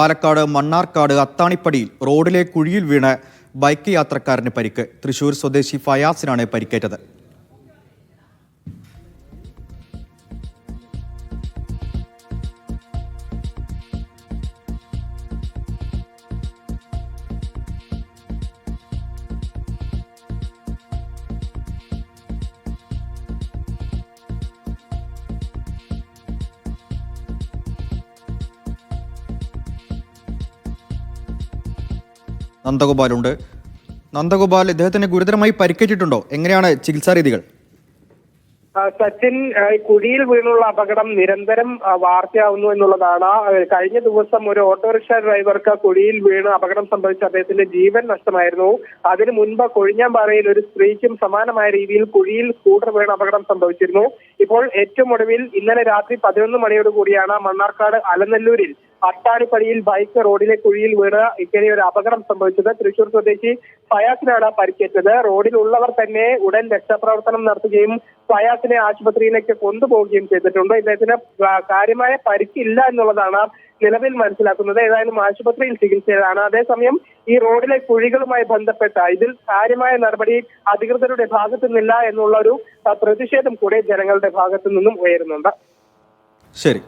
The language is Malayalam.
പാലക്കാട് മണ്ണാർക്കാട് അത്താണിപ്പടിയിൽ റോഡിലെ കുഴിയിൽ വീണ് ബൈക്ക് യാത്രക്കാരന് പരിക്ക്. തൃശൂർ സ്വദേശി ഫയാസിനാണ് പരിക്കേറ്റത്. നന്ദഗോപാലുണ്ട്. നന്ദഗോപാൽ ഇദ്ദേഹത്തിന് ഗുരുതരമായി പരിക്കേറ്റിട്ടുണ്ടോ? എങ്ങനെയാണ് ചികിത്സാ രീതികൾ? സച്ചിൻ കുഴിയിൽ വീണുള്ള അപകടം നിരന്തരം വാർത്തയാവുന്നു എന്നുള്ളതാണ്. കഴിഞ്ഞ ദിവസം ഒരു ഓട്ടോറിക്ഷ ഡ്രൈവർക്ക് കുഴിയിൽ വീണ് അപകടം സംഭവിച്ച അദ്ദേഹത്തിന്റെ ജീവൻ നഷ്ടമായിരുന്നു. അതിനു മുൻപ് കൊഴിഞ്ഞാമ്പാറയിൽ ഒരു സ്ത്രീക്കും സമാനമായ രീതിയിൽ കുഴിയിൽ സ്കൂട്ടർ വീണ് അപകടം സംഭവിച്ചിരുന്നു. ഇപ്പോൾ ഏറ്റവും ഒടുവിൽ ഇന്നലെ രാത്രി പതിനൊന്ന് മണിയോട് കൂടിയാണ് മണ്ണാർക്കാട് അലനല്ലൂരിൽ അട്ടാണിപ്പടിയിൽ ബൈക്ക് റോഡിലെ കുഴിയിൽ വീണ് ഇങ്ങനെ ഒരു അപകടം സംഭവിച്ചത്. തൃശൂർ സ്വദേശി ഫയാസിനാണ് പരിക്കേറ്റത്. റോഡിലുള്ളവർ തന്നെ ഉടൻ രക്ഷാപ്രവർത്തനം നടത്തുകയും ഫയാസിനെ ആശുപത്രിയിലേക്ക് കൊണ്ടുപോവുകയും ചെയ്തിട്ടുണ്ട്. ഇദ്ദേഹത്തിന് കാര്യമായ പരിക്കില്ല എന്നുള്ളതാണ് നിലവിൽ മനസ്സിലാക്കുന്നത്. ഏതായാലും ആശുപത്രിയിൽ ചികിത്സയിലാണ്. അതേസമയം ഈ റോഡിലെ കുഴികളുമായി ബന്ധപ്പെട്ട ഇതിൽ കാര്യമായ നടപടി അധികൃതരുടെ ഭാഗത്തു നിന്നില്ല എന്നുള്ള ഒരു ആ, പ്രതിഷേധം കൂടെ ജനങ്ങളുടെ ഭാഗത്തു നിന്നും ഉയരുന്നുണ്ട്. ശരി.